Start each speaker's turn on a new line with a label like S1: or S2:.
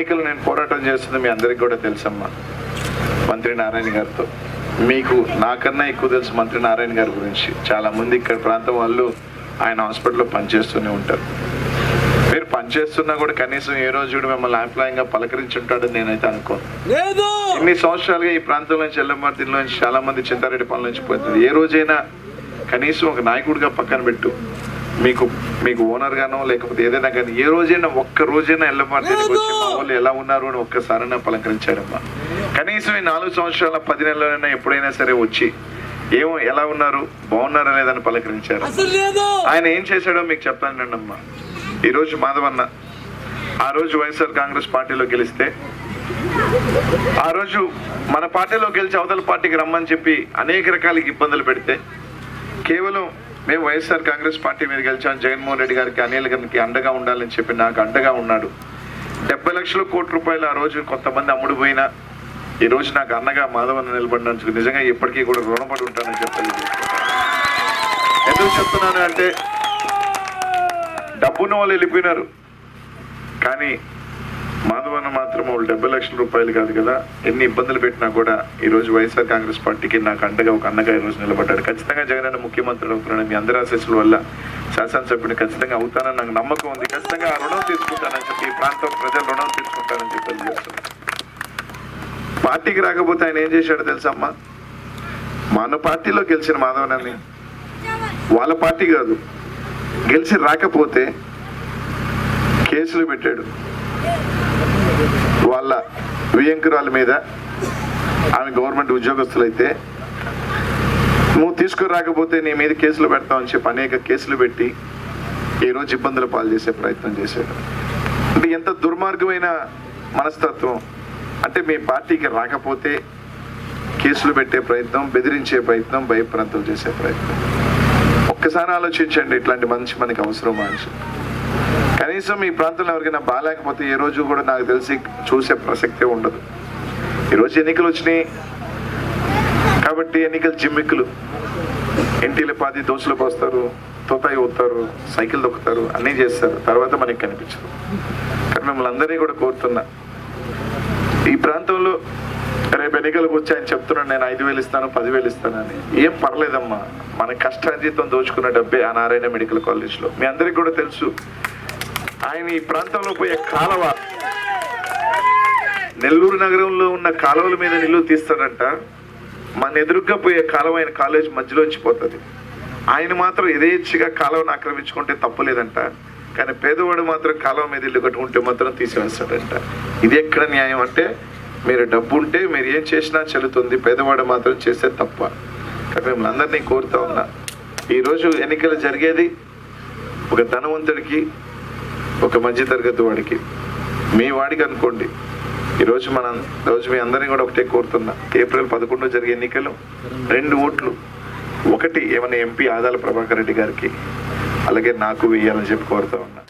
S1: ఎన్నికలు నేను పోరాటం చేస్తుంది మీ అందరికి కూడా తెలుసమ్మా. మంత్రి నారాయణ గారితో. మీకు నాకన్నా ఎక్కువ తెలుసు మంత్రి నారాయణ గారి గురించి. చాలా మంది ఇక్కడ ప్రాంతం వాళ్ళు ఆయన హాస్పిటల్లో పనిచేస్తూనే ఉంటారు. మీరు పనిచేస్తున్నా కూడా కనీసం ఏ రోజు కూడా మిమ్మల్ని ఆప్యాయంగా పలకరించుంటాడని నేనైతే అనుకోను. ఇన్ని సంవత్సరాలుగా ఈ ప్రాంతం నుంచి ఎల్లమర్తిలో నుంచి చాలా మంది చింతారెడ్డి పనుల నుంచి పోతుంది. ఏ రోజైనా కనీసం ఒక నాయకుడిగా పక్కన పెట్టు. మీకు మీకు ఓనర్ గానో లేకపోతే ఏదైనా కానీ ఏ రోజైనా ఒక్క రోజైనా ఎల్లమర్తి వచ్చి మా వాళ్ళు ఎలా ఉన్నారు అని ఒక్కసారైనా పలకరించాడమ్మా కనీసం ఈ నాలుగు సంవత్సరాల పది నెలలైనా ఎప్పుడైనా సరే వచ్చి ఏమో ఎలా ఉన్నారు బాగున్నారా లేదని పలకరించారు. ఆయన ఏం చేశాడో మీకు చెప్తానండి అమ్మా ఈరోజు మాధవన్న ఆ రోజు వైఎస్ఆర్ కాంగ్రెస్ పార్టీలో గెలిస్తే ఆ రోజు మన పార్టీలో గెలిచి అవతల పార్టీకి రమ్మని చెప్పి అనేక రకాల ఇబ్బందులు పెడితే కేవలం మేము వైఎస్ఆర్ కాంగ్రెస్ పార్టీ మీద గెలిచాం. జగన్మోహన్ రెడ్డి గారికి అనిల్ గారికి అండగా ఉండాలని చెప్పి నాకు అండగా ఉన్నాడు. డెబ్బై లక్షల కోట్ల రూపాయలు ఆ రోజు కొంతమంది అమ్ముడు పోయినా ఈ రోజు నాకు అన్నగా మాధవన్న నిలబడినందుకు నిజంగా ఇప్పటికీ కూడా రుణపడి ఉంటానని చెప్పాలి ఎందుకు చెప్తున్నాను అంటే డబ్బున్న వాళ్ళు వెళ్ళిపోయినారు. కానీ మాధవన్న మాత్రం వాళ్ళు డెబ్బై లక్షల రూపాయలు కాదు కదా ఎన్ని ఇబ్బందులు పెట్టినా కూడా ఈ రోజు వైఎస్ఆర్ కాంగ్రెస్ పార్టీకి నాకు అండగా ఒక అన్నగా ఈ రోజు నిలబడ్డాడు. ఖచ్చితంగా జగన్ అన్న ముఖ్యమంత్రి అవుతున్నాడు. మీ అందరి ఆశీస్సుల వల్ల శాసనసభ్యుని ఖచ్చితంగా అవుతానని నాకు నమ్మకం ఉంది. ఖచ్చితంగా ఆ రుణం తీసుకుంటానని చెప్పి ఈ ప్రాంతం ప్రజలు రుణం తీసుకుంటానని చెప్పి తెలియజేస్తున్నాను. పార్టీకి రాకపోతే ఆయన ఏం చేశాడో తెలుసమ్మా? మన పార్టీలో గెలిచిన మాధవనని వాళ్ళ పార్టీ కాదు. గెలిచి రాకపోతే కేసులు పెట్టాడు. వాళ్ళ వియంకురాల మీద ఆమె గవర్నమెంట్ ఉద్యోగస్తులైతే నువ్వు తీసుకురాకపోతే నీ మీద కేసులు పెడతామని చెప్పి అనేక కేసులు పెట్టి ఈరోజు ఇబ్బందులు పాలు చేసే ప్రయత్నం చేశాడు. అంటే ఎంత దుర్మార్గమైన మనస్తత్వం. అంటే మీ పార్టీకి రాకపోతే కేసులు పెట్టే ప్రయత్నం బెదిరించే ప్రయత్నం భయప్రాంతం చేసే ప్రయత్నం. ఒక్కసారి ఆలోచించండి ఇట్లాంటి మనిషి మనకి అవసరం మనిషి కనీసం ఈ ప్రాంతంలో ఎవరికైనా బాగాలేకపోతే ఏ రోజు కూడా నాకు తెలిసి చూసే ప్రసక్తే ఉండదు. ఈరోజు ఎన్నికలు వచ్చినాయి. కాబట్టి ఎన్నికలు జిమ్మిక్కులు. ఇంటిలో పాది దోశలు పోస్తారు తోతాయి ఊతారు సైకిల్ దొక్కుతారు అన్నీ చేస్తారు. తర్వాత మనకి కనిపించదు. కానీ మిమ్మల్ని అందరినీ కూడా కోరుతున్నా. ఈ ప్రాంతంలో రేపు ఎన్నికలకు వచ్చి ఆయన చెప్తున్నాడు నేను ఐదు వేలు ఇస్తాను పదివేలు ఇస్తానని ఏం పర్లేదమ్మా. మన కష్టార్జితం దోచుకున్న డబ్బే ఆ నారాయణ మెడికల్ కాలేజ్లో. మీ అందరికి కూడా తెలుసు. ఆయన ఈ ప్రాంతంలో పోయే కాలువ నెల్లూరు నగరంలో ఉన్న కాలువల మీద నిల్లు తీస్తాడంట. మన ఎదురుగ్గా పోయే కాలువ ఆయన కాలేజ్ మధ్యలోంచి పోతుంది. ఆయన మాత్రం యథేచ్ఛగా కాలువను ఆక్రమించుకుంటే తప్పు లేదంట. కానీ పేదవాడు మాత్రం కాలువ మీద ఇల్లు కట్టుకుంటే మాత్రం తీసివేస్తాడంట. ఇది ఎక్కడ న్యాయం అంటే మీరు డబ్బు ఉంటే మీరు ఏం చేసినా చెల్లుతుంది పేదవాడు మాత్రం చేస్తే తప్ప. కానీ మిమ్మల్ని అందరినీ కోరుతా ఉన్నా. ఈరోజు ఎన్నికలు జరిగేది ఒక ధనవంతుడికి ఒక మధ్యతరగతి వాడికి. మీ వాడికి అనుకోండి. ఈరోజు మనం రోజు మీ అందరినీ కూడా ఒకటే కోరుతున్నా. ఏప్రిల్ పదకొండు జరిగే ఎన్నికలు రెండు ఓట్లు. ఒకటి ఏమైనా ఎంపీ ఆదాల ప్రభాకర్ రెడ్డి గారికి. అలాగే నాకు వేయాలని చెప్పి కోరుతా ఉన్నా.